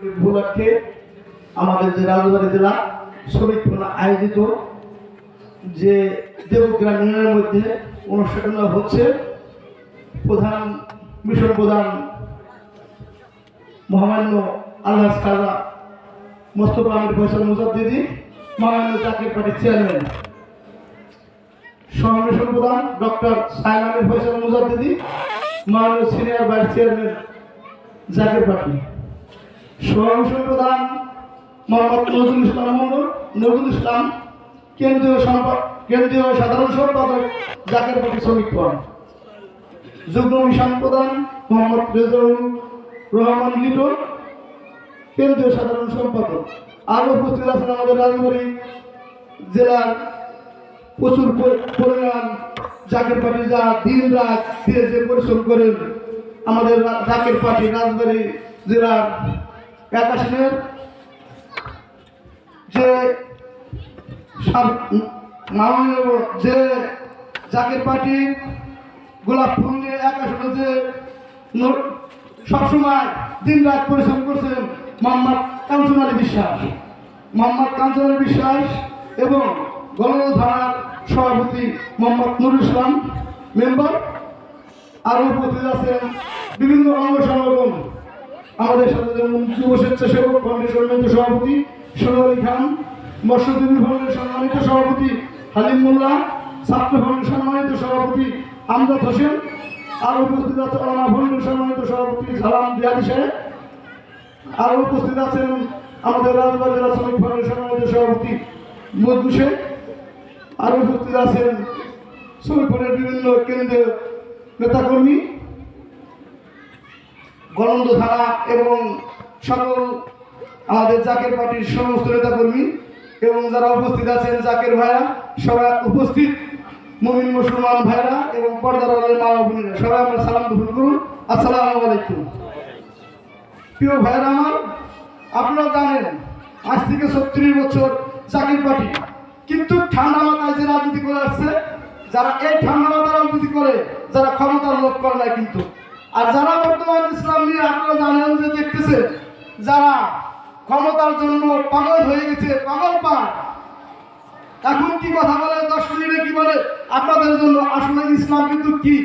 উপলক্ষে আমাদের যে রাজবাড়ি জেলা শ্রমিক আয়োজিত যে দেবগ্রাম ইউনিয়নের মধ্যে অনুষ্ঠানটা হচ্ছে, প্রধান মিশন প্রধান মহামান্য আল্লাহ খাজা মোস্তফা আমির ফয়সাল মুজাদ্দিদি মহামান্য জাতীয় পার্টির চেয়ারম্যান সমাবেশন প্রধান ডক্টর সাইন আমির ফয়সাল মুজাদ্দিদি মহামান্য senior vice chairman Jatiya Party সমাবেশন প্রধান মোহাম্মদ নজরুল ইসলাম মন্ডল, নজরুল ইসলাম কেন্দ্রীয় কেন্দ্রীয় সাধারণ সম্পাদক জাকের পার্টি শ্রমিক ফ্রন্ট যুগ্ম মিশন প্রধান রহমান লিটন, কেন্দ্রীয় সাধারণ সম্পাদক। আরও উপস্থিত আছেন আমাদের রাজবাড়ী জেলার প্রচুর পরি- পরিমাণ জাকের পার্টি যা দিন রাত দিয়ে যে পরিশ্রম করেন। আমাদের জাকের পার্টি রাজবাড়ী জেলার একাশনের যে মাননীয় যে জাকের পার্টি, গোলাপ ফুল নিয়ে একাশনে যে সবসময় দিন রাত পরিশ্রম করছেন মোহাম্মদ কাঞ্চন আলী বিশ্বাস। মোহাম্মদ কাঞ্চন আলী বিশ্বাস এবং গণল থানার সভাপতি মোহাম্মদ নুরুল ইসলাম মেম্বার। আরও উপস্থিত আছেন বিভিন্ন অঙ্গ সংগঠন। আমাদের সাথে যেমন যুব স্বেচ্ছাসেবক ফ্রন্টের সম্মানিত সভাপতি সোনালী খান, মৎস্যজীবী ফ্রন্টের সম্মানিত সভাপতি হালিম মোল্লা, ছাত্র ফ্রন্টের সম্মানিত সভাপতি আমজাদ হোসেন, আর উপস্থিত আছে আলামা ফ্রন্টের সম্মানিত সভাপতি সালাম দিয়াদি সাহেব। আর উপস্থিত আছেন আমাদের রাজবাড়ি জেলা শ্রমিক ফ্রন্টের সম্মানিত সভাপতি মজদু শেখ। আর উপস্থিত আছেন শ্রমিক ফ্রন্টের বিভিন্ন কেন্দ্রীয় নেতাকর্মী। গণন্দ থানা এবং সকল আমাদের জাকের পার্টির সমস্ত নেতাকর্মী এবং যারা উপস্থিত আছেন জাকের ভাইরা, সবাই উপস্থিত। মুমিন মুসলমান ভাইরা এবং পর্দার আলের মা বোনেরা সবাই আমরা সালাম গ্রহণ করুন। আসসালামু আলাইকুম। প্রিয় ভাইরা আমার, আপনারা জানেন, আজ থেকে ছত্রিশ বছর জাকির পার্টি। কিন্তু ঠান্ডা মাথায় যে রাজনীতি করে আসছে, যারা এই ঠান্ডা মাথায় রাজনীতি করে, যারা ক্ষমতার লোভ করে না কিন্তু। আর যারা বর্তমান ইসলাম নিয়ে আপনারা জানেন যে দেখতেছে, যারা ক্ষমতার জন্য পাগল হয়ে গেছে, পাগল পা এখন কি কথা বলে? দশ মিনিটে কি বলে? আপনাদের জন্য আসলে ইসলাম কিন্তু কি?